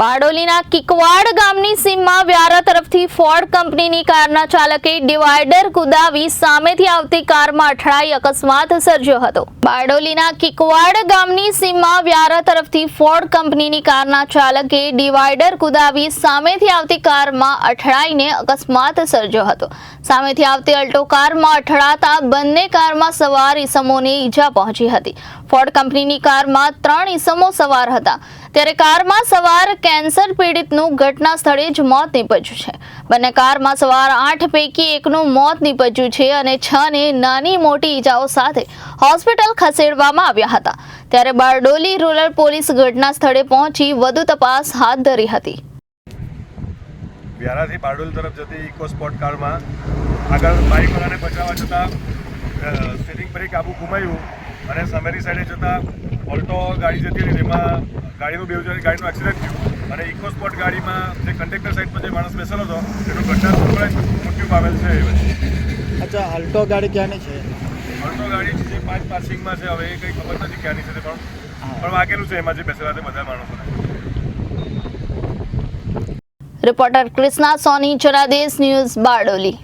બારડોલીના કિકવાડ ગામની સીમમાં વ્યારા તરફથી ફોર્ડ કંપનીની કારના ચાલકે ડિવાઈડર કુદાવી સામેથી આવતી કારમાં અથડાઈ અકસ્માત સર્જ્યો હતો. બારડોલીના કિકવાડ ગામની સીમમાં વ્યારા તરફથી ફોર્ડ કંપનીની કારના ચાલકે ડિવાઈડર કુદાવી સામેથી આવતી કારમાં અથડાઈને અકસ્માત સર્જ્યો હતો. સામેથી આવતી અલ્ટો કારમાં અથડાતા બંને કારમાં સવાર ઈસમોને ઈજા પહોંચી હતી. ફોર્ડ કંપનીની કારમાં ત્રણ ઇસમો સવાર હતા. ત્યારે કારમાં સવાર કેન્સર પીડિતનું ઘટના સ્થળે જ મોત નીપજ્યું છે. બંને કારમાં સવાર આઠ પૈકી એકનું મોત નીપજ્યું છે અને છ ને નાની મોટી ઈજાઓ સાથે હોસ્પિટલ ખસેડવામાં આવ્યા હતા. ત્યારે બારડોલી રૂરલ પોલીસ ઘટના સ્થળે પહોંચી વધુ તપાસ હાથ ધરી હતી. વ્યારાથી બારડોલ તરફ જતી ઇકો સ્પોર્ટ કારમાં આગળ બાઇકવાળાને બચાવવા જતાં સ્ટેરિંગ પર કાબુ ગુમાવ્યું અને સમેરી સાઈડે જતાં ઓલ્ટો ગાડી જતી હતી એમાં ગાડીનું બેવ જણ ગાડીનું એક્સિડન્ટ થયું. અને ઇકો સ્પોટ ગાડીમાં જે કંડક્ટર સાઈડ પર જે માણસ બેસેલો હતો એનું ઘટના મૃત્યુ પામેલ છે એ અચ્છા અલ્ટો ગાડી ક્યાંની છે? અલ્ટો ગાડી જે પાંચ પાસિંગમાં છે હવે એ કંઈ ખબર નથી ક્યાંની છે પણ પણ વાગેલું છે એમાં જે બેસેલા તે બધા માણસોને. રિપોર્ટર કૃષ્ણા સોની ચરાદેશ ન્યૂઝ બારડોલી.